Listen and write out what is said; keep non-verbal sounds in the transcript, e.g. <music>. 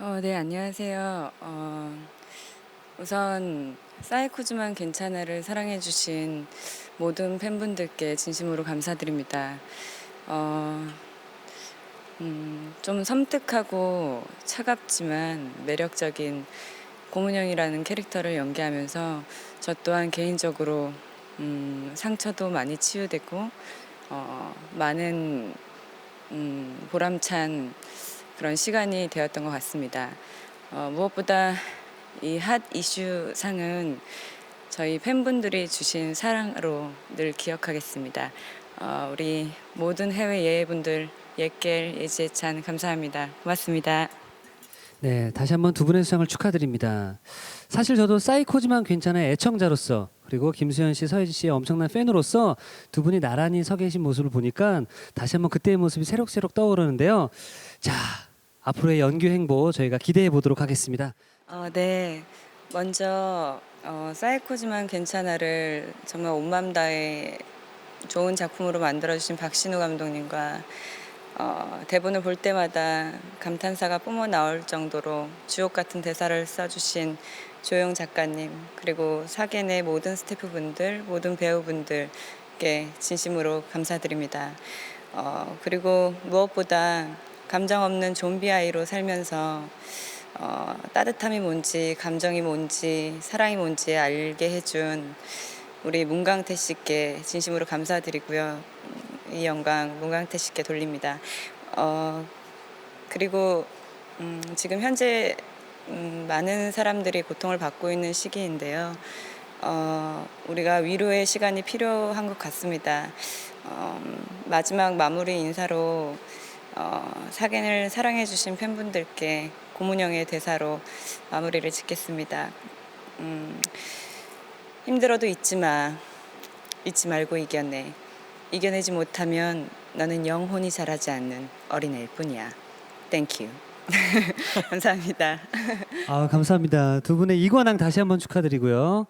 어, 네, 안녕하세요. 어, 우선 사이코즈만 괜찮아를 사랑해 주신 모든 팬분들께 진심으로 감사드립니다. 어, 음, 좀 섬뜩하고 차갑지만 매력적인 고문영이라는 캐릭터를 연기하면서 저 또한 개인적으로 음, 상처도 많이 치유되고 어, 많은 음, 보람찬 그런 시간이 되었던 것 같습니다. 어, 무엇보다 이 핫 이슈 상은 저희 팬분들이 주신 사랑으로 늘 기억하겠습니다. 어, 우리 모든 해외 예애분들 예켈 예지찬 감사합니다. 고맙습니다. 네, 다시 한번 두 분의 수상을 축하드립니다. 사실 저도 사이코지만 괜찮아 애청자로서 그리고 김수현 씨, 서혜지 씨의 엄청난 팬으로서 두 분이 나란히 서 계신 모습을 보니까 다시 한번 그때의 모습이 새록새록 떠오르는데요. 자, 앞으로의 연기 행보 저희가 기대해 보도록 하겠습니다. 어, 네. 먼저 어, 사이코지만 괜찮아를 정말 온맘 다해 좋은 작품으로 만들어주신 박신우 감독님과 어, 대본을 볼 때마다 감탄사가 뿜어 나올 정도로 주옥 같은 대사를 써주신 조용 작가님 그리고 사견의 모든 스태프분들 모든 배우분들께 진심으로 감사드립니다. 어, 그리고 무엇보다 감정 없는 좀비 아이로 살면서 어, 따뜻함이 뭔지 감정이 뭔지 사랑이 뭔지 알게 해준 우리 문강태 씨께 진심으로 감사드리고요. 음, 이 영광 문강태 씨께 돌립니다. 어, 그리고 음, 지금 현재 음, 많은 사람들이 고통을 받고 있는 시기인데요. 어, 우리가 위로의 시간이 필요한 것 같습니다. 어, 마지막 마무리 인사로 어, 사견을 사랑해주신 팬분들께 고문영의 대사로 마무리를 짓겠습니다. 음, 힘들어도 잊지 마. 잊지 말고 이겨내. 이겨내지 못하면 너는 영혼이 자라지 않는 어린애일 뿐이야. 땡큐. <laughs> 감사합니다. 아, 감사합니다. 두 분의 이관왕 다시 한번 축하드리고요.